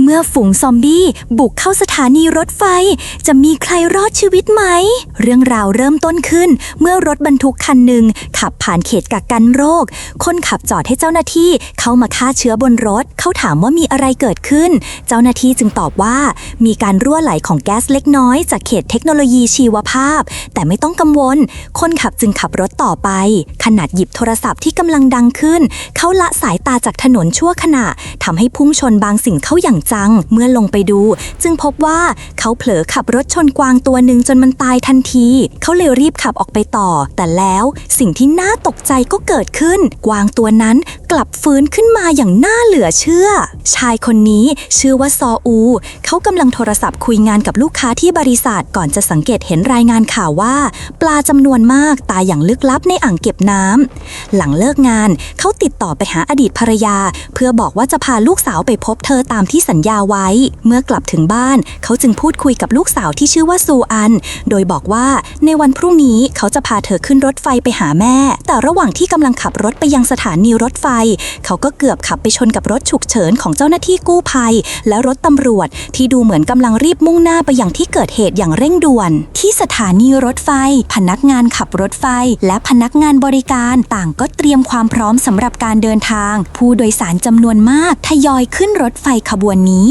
เมื่อฝูงซอมบี้บุกเข้าสถานีรถไฟ จะมีใครรอดชีวิตไหม เรื่องราวเริ่มต้นขึ้น เมื่อรถบรรทุกคันหนึ่งขับผ่านเขตกักกันโรค คนขับจอดให้เจ้าหน้าที่เข้ามาฆ่าเชื้อบนรถ เขาถามว่ามีอะไรเกิดขึ้น เจ้าหน้าที่จึงตอบว่า มีการรั่วไหลของแก๊สเล็กน้อยจากเขตเทคโนโลยีชีวภาพ แต่ไม่ต้องกังวล คนขับจึงขับรถต่อไป ขนาดหยิบโทรศัพท์ที่กำลังดังขึ้น เขาละสายตาจากถนนชั่วขณะทำให้พุ่งชนบางสิ่งเข้าอย่างจังเมื่อลงไปดู จึงพบว่าเขาเผลอขับรถชนกวางตัวหนึ่งจนมันตายทันที เขาเลยรีบขับออกไปต่อ แต่แล้วสิ่งที่น่าตกใจก็เกิดขึ้น กวางตัวนั้นกลับฟื้นขึ้นมาอย่างน่าเหลือเชื่อ ชายคนนี้ชื่อว่าซออู เขากำลังโทรศัพท์คุยงานกับลูกค้าที่บริษัทก่อนจะสังเกตเห็นรายงานข่าวว่า ปลาจำนวนมากตายอย่างลึกลับในอ่างเก็บน้ำหลังเลิกงานเขาติดต่อไปหาอดีตภรรยา เพื่อบอกว่าจะพาลูกสาวไปพบเธอตามที่สััญญาไว้ เมื่อกลับถึงบ้าน เขาจึงพูดคุยกับลูกสาวที่ชื่อว่าซูอัน โดยบอกว่าในวันพรุ่งนี้เขาจะพาเธอขึ้นรถไฟไปหาแม่ แต่ระหว่างที่กำลังขับรถไปยังสถานีรถไฟ เขาก็เกือบขับไปชนกับรถฉุกเฉินของเจ้าหน้าที่กู้ภัย และรถตำรวจ ที่ดูเหมือนกำลังรีบมุ่งหน้าไปยังที่เกิดเหตุอย่างเร่งด่วน ที่สถานีรถไฟ พนักงานขับรถไฟ และพนักงานบริการต่างก็เตรียมความพร้อมสำหรับการเดินทาง ผู้โดยสารจำนวนมากทยอยขึ้นรถไฟขบวนนี้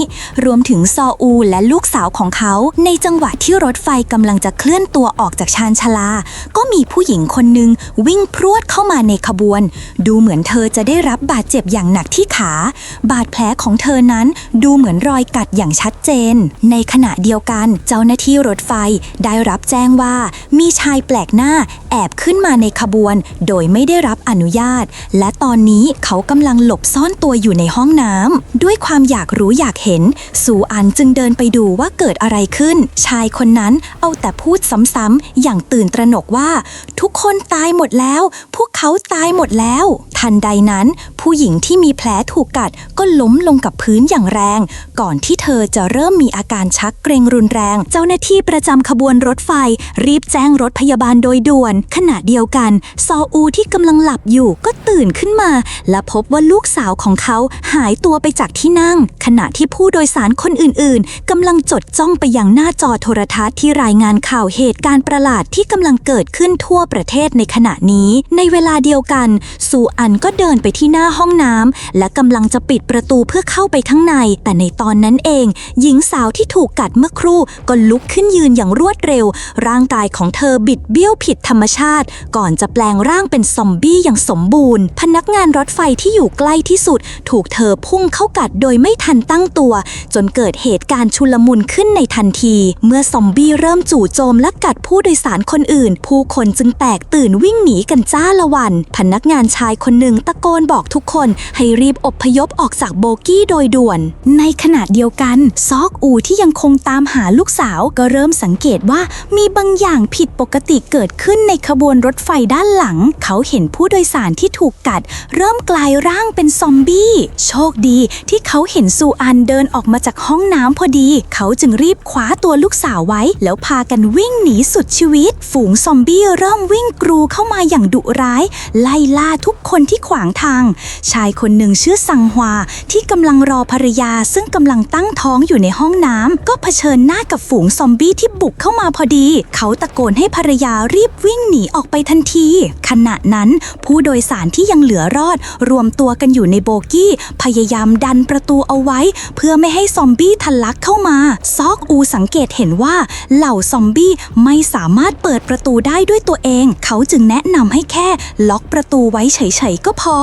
รวมถึงซออูและลูกสาวของเขา ในจังหวะที่รถไฟกำลังจะเคลื่อนตัวออกจากชานชาลา ก็มีผู้หญิงคนหนึ่งวิ่งพรวดเข้ามาในขบวน ดูเหมือนเธอจะได้รับบาดเจ็บอย่างหนักที่ขา บาดแผลของเธอนั้นดูเหมือนรอยกัดอย่างชัดเจน ในขณะเดียวกันเจ้าหน้าที่รถไฟได้รับแจ้งว่า มีชายแปลกหน้าแอบขึ้นมาในขบวน โดยไม่ได้รับอนุญาต และตอนนี้เขากำลังหลบซ่อนตัวอยู่ในห้องน้ำด้วยความอยากรู้อยากเห็น สูอันจึงเดินไปดูว่าเกิดอะไรขึ้น ชายคนนั้นเอาแต่พูดซ้ำๆอย่างตื่นตระหนกว่า ทุกคนตายหมดแล้ว พวกเขาตายหมดแล้ว ทันใดนั้น ผู้หญิงที่มีแผลถูกกัดก็ล้มลงกับพื้นอย่างแรง ก่อนที่เธอจะเริ่มมีอาการชักเกรงรุนแรง เจ้าหน้าที่ประจำขบวนรถไฟ รีบแจ้งรถพยาบาลโดยด่วน ขณะเดียวกัน ซออูที่กำลังหลับอยู่ก็ตื่นขึ้นมา และพบว่าลูกสาวของเขาหายตัวไปจากที่นั่ง ขณะที่ผู้โดยสารคนอื่นๆกำลังจดจ้องไปยังหน้าจอโทรทัศน์ที่รายงานข่าวเหตุการณ์ประหลาดที่กำลังเกิดขึ้นทั่วประเทศในขณะนี้ ในเวลาเดียวกัน ซูอันก็เดินไปที่หน้าห้องน้ำและกำลังจะปิดประตูเพื่อเข้าไปข้างใน แต่ในตอนนั้นเอง หญิงสาวที่ถูกกัดเมื่อครู่ก็ลุกขึ้นยืนอย่างรวดเร็ว ร่างกายของเธอบิดเบี้ยวผิดธรรมชาติ ก่อนจะแปลงร่างเป็นซอมบี้อย่างสมบูรณ์ พนักงานรถไฟที่อยู่ใกล้ที่สุด ถูกเธอพุ่งเข้ากัดโดยไม่ทันตั้งตัว จนเกิดเหตุการณ์ชุลมุนขึ้นในทันที เมื่อซอมบี้เริ่มจู่โจมและกัดผู้โดยสารคนอื่น ผู้คนจึงแตกตื่นวิ่งหนีกันจ้าละวัน พนักงานชายคนหนึ่งตะโกนบอกทุกคน ให้รีบอบพยพออกจากโบกี้โดยด่วน ในขณะเดียวกัน ซอกอูที่ยังคงตามหาลูกสาว ก็เริ่มสังเกตว่ามีบางอย่างผิดปกติเกิดขึ้นในขบวนรถไฟด้านหลัง เขาเห็นผู้โดยสารที่ถูกกัด เริ่มกลายร่างเป็นซอมบี้ โชคดีที่เขาเห็นซูอันเดินออกมาจากห้องน้ำพอดี เขาจึงรีบคว้าตัวลูกสาวไว้ แล้วพากันวิ่งหนีสุดชีวิต ฝูงซอมบี้เริ่มวิ่งกรูเข้ามาอย่างดุร้าย ไล่ล่าทุกคนที่ขวางทาง ชายคนหนึ่งชื่อซังฮวาที่กำลังรอภรรยาซึ่งกำลังตั้งท้องอยู่ในห้องน้ำก็เผชิญหน้ากับฝูงซอมบี้ที่บุกเข้ามาพอดี เขาตะโกนให้ภรรยารีบวิ่งหนีออกไปทันที ขณะนั้นผู้โดยสารที่ยังเหลือรอด รวมตัวกันอยู่ในโบกี้ พยายามดันประตูเอาไว้เพื่อไม่ให้ซอมบี้ทะลักเข้ามา ซอกอูสังเกตเห็นว่าเหล่าซอมบี้ไม่สามารถเปิดประตูได้ด้วยตัวเอง เขาจึงแนะนำให้แค่ล็อกประตูไว้เฉยๆก็พอ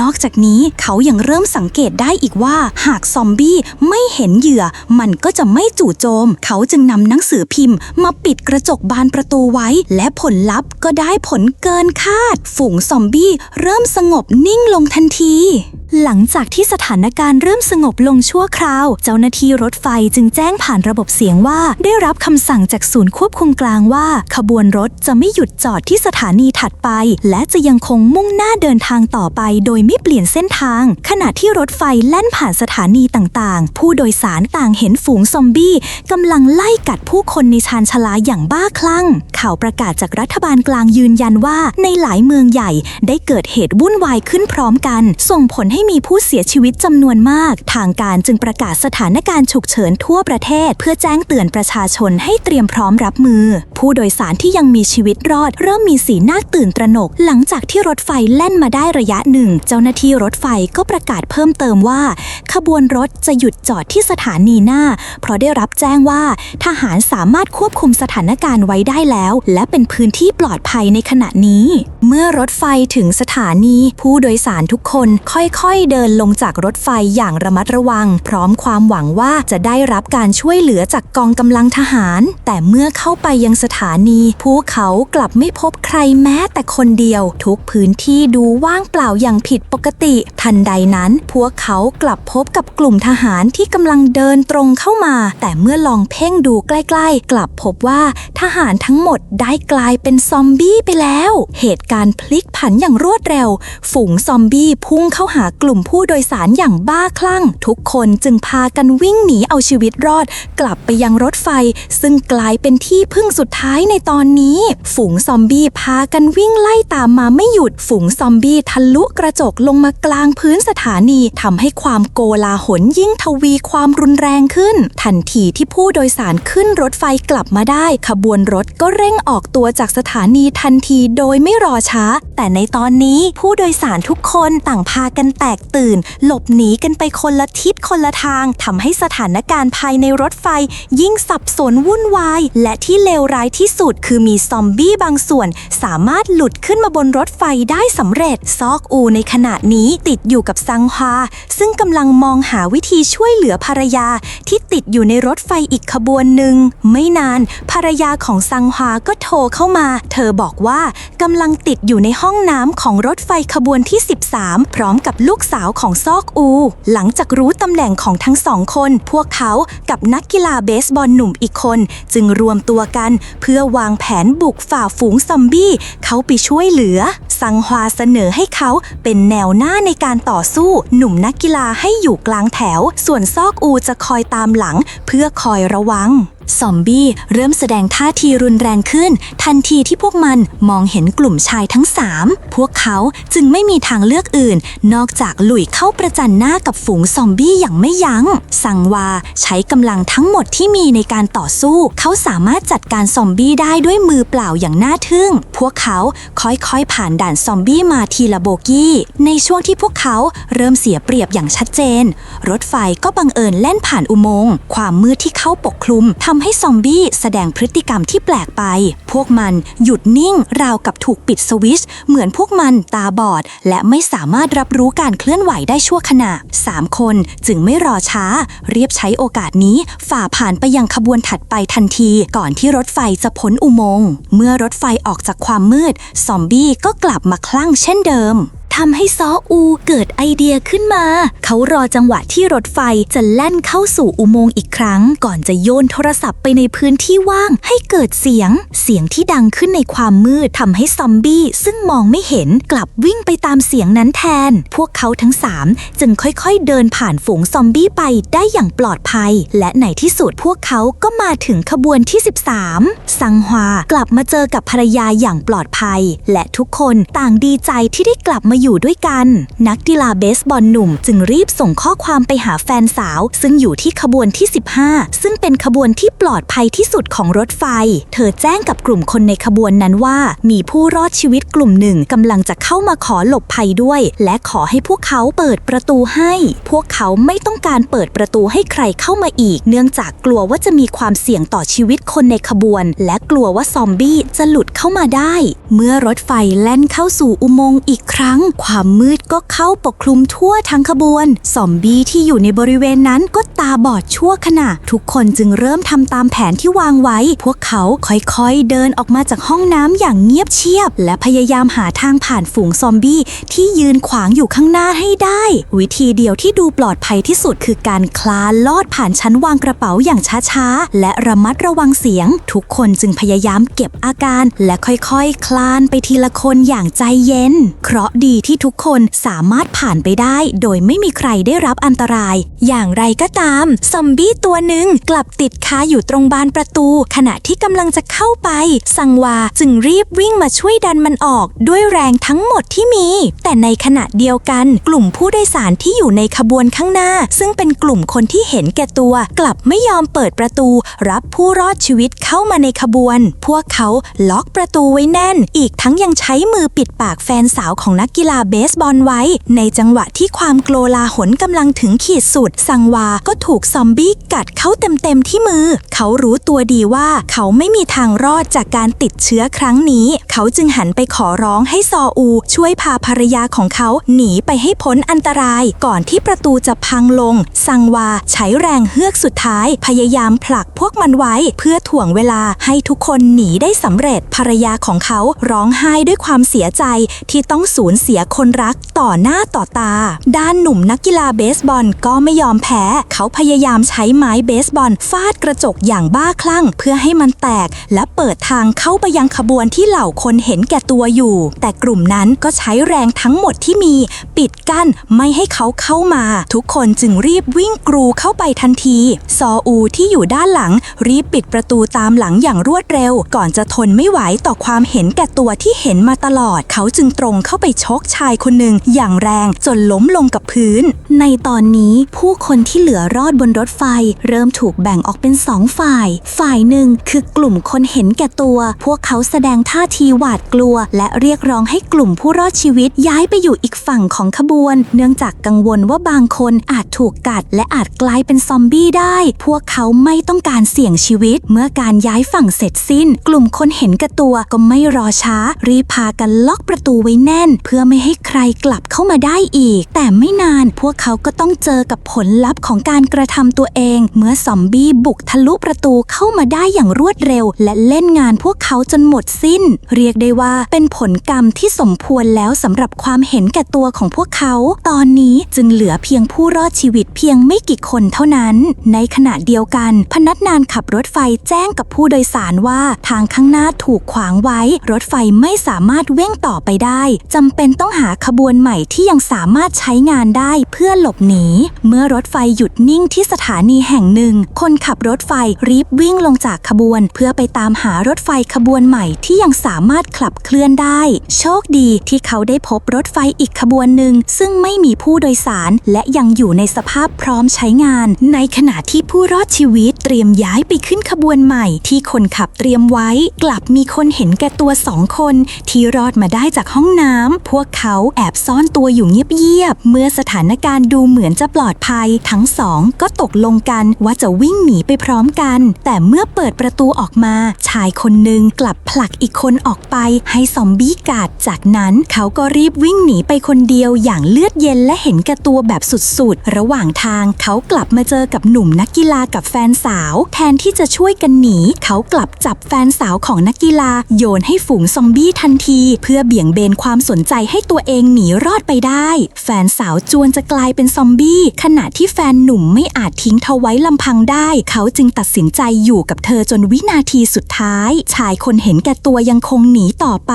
นอกจากนี้เขายังเริ่มสังเกตได้อีกว่า หากซอมบี้ไม่เห็นเหยื่อ มันก็จะไม่จู่โจม เขาจึงนำหนังสือพิมพ์ มาปิดกระจกบานประตูไว้ และผลลัพธ์ก็ได้ผลเกินคาด ฝูงซอมบี้เริ่มสงบนิ่งลงทันที หลังจากที่สถานการณ์เริ่มสงบลงชั่วคราว เจ้าหน้าที่รถไฟจึงแจ้งผ่านระบบเสียงว่า ได้รับคำสั่งจากศูนย์ควบคุมกลางว่า ขบวนรถจะไม่หยุดจอดที่สถานีถัดไป และจะยังคงมุ่งหน้าเดินทางต่อไป โดยไม่เปลี่ยนเส้นทาง ขณะที่รถไฟแล่นผ่านสถานีต่างๆ ผู้โดยสารต่างเห็นฝูงซอมบี้กำลังไล่กัดผู้คนในชานชาลาอย่างบ้าคลั่ง ข่าวประกาศจากรัฐบาลกลางยืนยันว่า ในหลายเมืองใหญ่ได้เกิดเหตุวุ่นวายขึ้นพร้อมกัน ส่งผลให้ให้มีผู้เสียชีวิตจำนวนมาก ทางการจึงประกาศสถานการณ์ฉุกเฉินทั่วประเทศ เพื่อแจ้งเตือนประชาชนให้เตรียมพร้อมรับมือ ผู้โดยสารที่ยังมีชีวิตรอด เริ่มมีสีหน้าตื่นตระหนก หลังจากที่รถไฟแล่นมาได้ระยะหนึ่ง เจ้าหน้าที่รถไฟก็ประกาศเพิ่มเติมว่า ขบวนรถจะหยุดจอดที่สถานีหน้า เพราะได้รับแจ้งว่าทหารสามารถควบคุมสถานการณ์ไว้ได้แล้ว และเป็นพื้นที่ปลอดภัยในขณะนี้ เมื่อรถไฟถึงสถานี ผู้โดยสารทุกคนค่อยๆอยๆ เดินลงจากรถไฟอย่างระมัดระวัง พร้อมความหวังว่าจะได้รับการช่วยเหลือจากกองกำลังทหาร แต่เมื่อเข้าไปยังสถานีผู้เขากลับไม่พบใครแม้แต่คนเดียว ทุกพื้นที่ดูว่างเปล่าอย่างผิดปกติ ทันใดนั้น พวกเขากลับพบกับกลุ่มทหารที่กำลังเดินตรงเข้ามา แต่เมื่อลองเพ่งดูใกล้ๆ กลับพบว่าทหารทั้งหมดได้กลายเป็นซอมบี้ไปแล้ว เหตุการณ์พลิกผันอย่างรวดเร็ว ฝูงซอมบี้พุ่งเข้าหากลุ่มผู้โดยสารอย่างบ้าคลั่ง ทุกคนจึงพากันวิ่งหนีเอาชีวิตรอด กลับไปยังรถไฟ ซึ่งกลายเป็นที่พึ่งสุดท้ายในตอนนี้ ฝูงซอมบี้พากันวิ่งไล่ตามมาไม่หยุด ฝูงซอมบี้ทะลุกระจกลงมากลางพื้นสถานีทำให้ความโกลาหลยิ่งทวีความรุนแรงขึ้น ทันทีที่ผู้โดยสารขึ้นรถไฟกลับมาได้ ขบวนรถก็เร่งออกตัวจากสถานีทันทีโดยไม่รอช้า แต่ในตอนนี้ผู้โดยสารทุกคนต่างพากันแตกตื่น หลบหนีกันไปคนละทิศคนละทางทำให้สถานการณ์ภายในรถไฟ ยิ่งสับสนวุ่นวาย และที่เลวร้ายที่สุดคือมีซอมบี้บางส่วน สามารถหลุดขึ้นมาบนรถไฟได้สำเร็จ ซอกอูในขณะนี้ติดอยู่กับซังฮวาซึ่งกำลังมองหาวิธีช่วยเหลือภรรยา ที่ติดอยู่ในรถไฟอีกขบวนหนึ่ง ไม่นาน ภรรยาของซังฮวาก็โทรเข้ามา เธอบอกว่ากำลังติดอยู่ในห้องน้ำของรถไฟขบวนที่ 13 พร้อมกับลูกูกสาวของซอกอู หลังจากรู้ตำแหน่งของทั้งสองคน พวกเขากับนักกีฬาเบสบอลหนุ่มอีกคน จึงรวมตัวกันเพื่อวางแผนบุกฝ่าฝูงซอมบี้เขาไปช่วยเหลือ ซังฮวาเสนอให้เขาเป็นแนวหน้าในการต่อสู้ หนุ่มนักกีฬาให้อยู่กลางแถว ส่วนซอกอูจะคอยตามหลัง เพื่อคอยระวัง ซอมบี้เริ่มแสดงท่าทีรุนแรงขึ้น ทันทีที่พวกมันมองเห็นกลุ่มชายทั้งสามพวกเขาจึงไม่มีทางเลือกอื่น นอกจากหลุยเข้าประจันหน้ากับฝูงซอมบี้อย่างไม่ยัง้ง สังวาใช้กำลังทั้งหมดที่มีในการต่อสู้ เขาสามารถจัดการซอมบี้ได้ด้วยมือเปล่าอย่างน่าทึ่ง พวกเขาค่อยๆผ่านด่านซอมบี้มาทีละโบกี้ ในช่วงที่พวกเขาเริ่มเสียเปรียบอย่างชัดเจน รถไฟก็บังเอิญแล่นผ่านอุโมงค์ความมืดที่เข้าปกคลุมทำให้ซอมบี้แสดงพฤติกรรมที่แปลกไป พวกมันหยุดนิ่งราวกับถูกปิดสวิชเหมือนพวกมันตาบอด และไม่สามารถรับรู้การเคลื่อนไหวได้ชั่วขณะ 3 คนจึงไม่รอช้า เรียบใช้โอกาสนี้ฝ่าผ่านไปยังขบวนถัดไปทันที ก่อนที่รถไฟจะพ้นอุโมงค์ เมื่อรถไฟออกจากความมืด ซอมบี้ก็กลับมาคลั่งเช่นเดิม ทำให้ซออูเกิดไอเดียขึ้นมา เขารอจังหวะที่รถไฟจะแล่นเข้าสู่อุโมงค์อีกครั้ง ก่อนจะโยนโทรศัพท์ไปในพื้นที่ว่างให้เกิดเสียง เสียงที่ดังขึ้นในความมืดทำให้ซอมบี้ซึ่งมองไม่เห็นกลับวิ่งไปตามเสียงนั้นแทน พวกเขาทั้งสามจึงค่อยๆเดินผ่านฝูงซอมบี้ไปได้อย่างปลอดภัย และในที่สุดพวกเขาก็มาถึงขบวนที่ 13ซังฮวากลับมาเจอกับภรรยาอย่างปลอดภัย และทุกคนต่างดีใจที่ได้กลับมาอยู่ด้วยกัน นักกีฬาเบสบอลหนุ่มจึงรีบส่งข้อความไปหาแฟนสาว ซึ่งอยู่ที่ขบวนที่ 15 ซึ่งเป็นขบวนที่ปลอดภัยที่สุดของรถไฟ เธอแจ้งกับกลุ่มคนในขบวนนั้นว่า มีผู้รอดชีวิตกลุ่มหนึ่งกำลังจะเข้ามาขอหลบภัยด้วย และขอให้พวกเขาเปิดประตูให้ พวกเขาไม่ต้องการเปิดประตูให้ใครเข้ามาอีก เนื่องจากกลัวว่าจะมีความเสี่ยงต่อชีวิตคนในขบวน และกลัวว่าซอมบี้จะหลุดเข้ามาได้ เมื่อรถไฟแล่นเข้าสู่อุโมงค์อีกครั้งความมืดก็เข้าปกคลุมทั่วทั้งขบวน ซอมบี้ที่อยู่ในบริเวณนั้นก็ตาบอดชั่วขณะ ทุกคนจึงเริ่มทำตามแผนที่วางไว้ พวกเขาค่อยๆ เดินออกมาจากห้องน้ำอย่างเงียบเชียบ และพยายามหาทางผ่านฝูงซอมบี้ที่ยืนขวางอยู่ข้างหน้าให้ได้ วิธีเดียวที่ดูปลอดภัยที่สุดคือการคลานลอดผ่านชั้นวางกระเป๋าอย่างช้าๆ และระมัดระวังเสียง ทุกคนจึงพยายามเก็บอาการ และค่อยๆ คลานไปทีละคนอย่างใจเย็น เคราะห์ดีที่ทุกคนสามารถผ่านไปได้ โดยไม่มีใครได้รับอันตราย อย่างไรก็ตาม ซอมบี้ตัวหนึ่งกลับติดคาอยู่ตรงบานประตู ขณะที่กำลังจะเข้าไป สังวาจึงรีบวิ่งมาช่วยดันมันออก ด้วยแรงทั้งหมดที่มี แต่ในขณะเดียวกัน กลุ่มผู้โดยสารที่อยู่ในขบวนข้างหน้า ซึ่งเป็นกลุ่มคนที่เห็นแก่ตัว กลับไม่ยอมเปิดประตู รับผู้รอดชีวิตเข้ามาในขบวน พวกเขาล็อกประตูไว้แน่น อีกทั้งยังใช้มือปิดปากแฟนสาวของนักกีฬาเบสบอลไว้ ในจังหวะที่ความโกลาหลกำลังถึงขีดสุด สังวาก็ถูกซอมบี้กัดเข้าเต็มๆที่มือ เขารู้ตัวดีว่าเขาไม่มีทางรอดจากการติดเชื้อครั้งนี้ เขาจึงหันไปขอร้องให้ซออู ช่วยพาภรรยาของเขาหนีไปให้พ้นอันตราย ก่อนที่ประตูจะพังลง สังวาใช้แรงเฮือกสุดท้าย พยายามผลักพวกมันไว้ เพื่อถ่วงเวลาให้ทุกคนหนีได้สำเร็จภรรยาของเขาร้องไห้ด้วยความเสียใจที่ต้องสูญเสียคนรักต่อหน้าต่อตา ด้านหนุ่มนักกีฬาเบสบอลก็ไม่ยอมแพ้ เขาพยายามใช้ไม้เบสบอลฟาดกระจกอย่างบ้าคลั่ง เพื่อให้มันแตก และเปิดทางเข้าไปยังขบวนที่เหล่าคนเห็นแก่ตัวอยู่ แต่กลุ่มนั้นก็ใช้แรงทั้งหมดที่มี ปิดกั้นไม่ให้เขาเข้ามา ทุกคนจึงรีบวิ่งกรูเข้าไปทันที ซออูที่อยู่ด้านหลัง รีบปิดประตูตามหลังอย่างรวดเร็ว ก่อนจะทนไม่ไหวต่อความเห็นแก่ตัวที่เห็นมาตลอด เขาจึงตรงเข้าไปชกชายคนหนึ่งอย่างแรงจนล้มลงกับพื้น ในตอนนี้ผู้คนที่เหลือรอดบนรถไฟ เริ่มถูกแบ่งออกเป็นสองฝ่าย ฝ่ายหนึ่งคือกลุ่มคนเห็นแก่ตัว พวกเขาแสดงท่าทีหวาดกลัว และเรียกร้องให้กลุ่มผู้รอดชีวิตย้ายไปอยู่อีกฝั่งของขบวน เนื่องจากกังวลว่าบางคนอาจถูกกัด และอาจกลายเป็นซอมบี้ได้ พวกเขาไม่ต้องการเสี่ยงชีวิต เมื่อการย้ายฝั่งเสร็จสิ้น กลุ่มคนเห็นแก่ตัวก็ไม่รอช้า รีบพากันล็อกประตูไว้แน่น เพื่อไม่ให้ใครกลับเข้ามาได้อีก แต่ไม่นานพวกเขาก็ต้องเจอกับผลลัพธ์ของการกระทำตัวเอง เมื่อซอมบี้บุกทะลุประตูเข้ามาได้อย่างรวดเร็ว และเล่นงานพวกเขาจนหมดสิ้น เรียกได้ว่าเป็นผลกรรมที่สมควรแล้วสำหรับความเห็นแก่ตัวของพวกเขา ตอนนี้จึงเหลือเพียงผู้รอดชีวิตเพียงไม่กี่คนเท่านั้น ในขณะเดียวกัน พนักงานขับรถไฟแจ้งกับผู้โดยสารว่าทางข้างหน้าถูกขวางไว้ รถไฟไม่สามารถเว่งต่อไปได้จำเป็นต้องหาขบวนใหม่ที่ยังสามารถใช้งานได้เพื่อหลบหนี เมื่อรถไฟหยุดนิ่งที่สถานีแห่งหนึ่ง คนขับรถไฟรีบวิ่งลงจากขบวน เพื่อไปตามหารถไฟขบวนใหม่ที่ยังสามารถขับเคลื่อนได้ โชคดีที่เขาได้พบรถไฟอีกขบวนหนึ่ง ซึ่งไม่มีผู้โดยสารและยังอยู่ในสภาพพร้อมใช้งาน ในขณะที่ผู้รอดชีวิตเตรียมย้ายไปขึ้นขบวนใหม่ ที่คนขับเตรียมไว้ กลับมีคนเห็นแก่ตัวสองคน ที่รอดมาได้จากห้องน้ำพวกเขาแอบซ่อนตัวอยู่เงียบๆ เมื่อสถานการณ์ดูเหมือนจะปลอดภัย ทั้งสองก็ตกลงกันว่าจะวิ่งหนีไปพร้อมกัน แต่เมื่อเปิดประตูออกมา ชายคนหนึ่งกลับผลักอีกคนออกไป ให้ซอมบี้กัด จากนั้นเขาก็รีบวิ่งหนีไปคนเดียวอย่างเลือดเย็นและเห็นแก่ตัวแบบสุดๆ ระหว่างทางเขากลับมาเจอกับหนุ่มนักกีฬากับแฟนสาว แทนที่จะช่วยกันหนี เขากลับจับแฟนสาวของนักกีฬา โยนให้ฝูงซอมบี้ทันที เพื่อเบี่ยงเบนความสนใจให้ตัวเองหนีรอดไปได้ แฟนสาวจวนจะกลายเป็นซอมบี้ ขณะที่แฟนหนุ่มไม่อาจทิ้งเธอไว้ลำพังได้ เขาจึงตัดสินใจอยู่กับเธอจนวินาทีสุดท้าย ชายคนเห็นแก่ตัวยังคงหนีต่อไป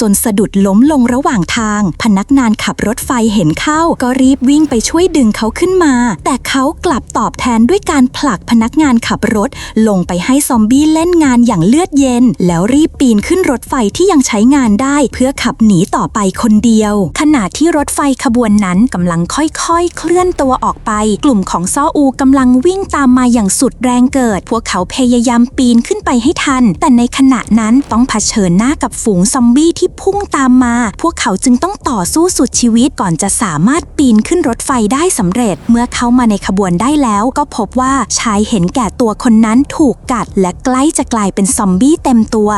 จนสะดุดล้มลงระหว่างทาง พนักงานขับรถไฟเห็นเข้า ก็รีบวิ่งไปช่วยดึงเขาขึ้นมา แต่เขากลับตอบแทนด้วยการผลักพนักงานขับรถ ลงไปให้ซอมบี้เล่นงานอย่างเลือดเย็น แล้วรีบปีนขึ้นรถไฟที่ยังใช้งานได้ เพื่อขับหนีต่อไปคนเดียว ขณะที่รถไฟขบวนนั้นกำลังค่อยๆ เคลื่อนตัวออกไป กลุ่มของซออูกำลังวิ่งตามมาอย่างสุดแรงเกิด พวกเขาพยายามปีนขึ้นไปให้ทัน แต่ในขณะนั้นต้องเผชิญหน้ากับฝูงซอมบี้ที่พุ่งตามมา พวกเขาจึงต้องต่อสู้สุดชีวิตก่อนจะสามารถปีนขึ้นรถไฟได้สำเร็จ เมื่อเข้ามาในขบวนได้แล้วก็พบว่าชายเห็นแก่ตัวคนนั้นถูกกัด และใกล้จะกลายเป็นซอมบี้เต็มตัว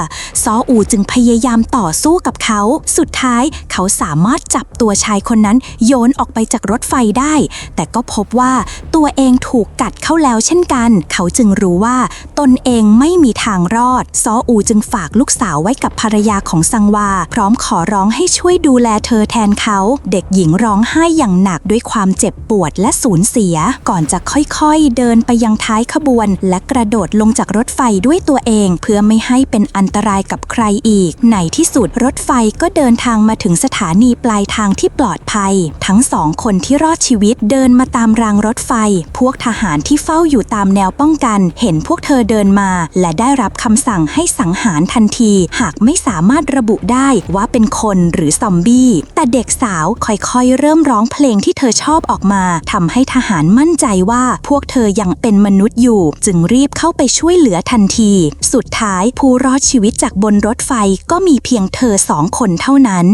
ซออูจึงพยายามต่อสู้กับเขา สุดท้ายเขาสามารถจับตัวชายคนนั้นโยนออกไปจากรถไฟได้ แต่ก็พบว่าตัวเองถูกกัดเข้าแล้วเช่นกัน เขาจึงรู้ว่า ตนเองไม่มีทางรอด ซออูจึงฝากลูกสาวไว้กับภรรยาของซังวา พร้อมขอร้องให้ช่วยดูแลเธอแทนเขา เด็กหญิงร้องไห้อย่างหนักด้วยความเจ็บปวดและสูญเสีย ก่อนจะค่อยๆ เดินไปยังท้ายขบวน และกระโดดลงจากรถไฟด้วยตัวเอง เพื่อไม่ให้เป็นอันตรายกับใครอีก ในที่สุดรถไฟก็เดินทางมาถึงสถาานีปลายทางที่ปลอดภัย ทั้งสองคนที่รอดชีวิตเดินมาตามรางรถไฟ พวกทหารที่เฝ้าอยู่ตามแนวป้องกัน เห็นพวกเธอเดินมา และได้รับคำสั่งให้สังหารทันที หากไม่สามารถระบุได้ว่าเป็นคนหรือซอมบี้ แต่เด็กสาวค่อยๆ เริ่มร้องเพลงที่เธอชอบออกมาทำให้ทหารมั่นใจว่าพวกเธอยังเป็นมนุษย์อยู่ จึงรีบเข้าไปช่วยเหลือทันที สุดท้ายผู้รอดชีวิตจากบนรถไฟก็มีเพียงเธอสองคนเท่านั้น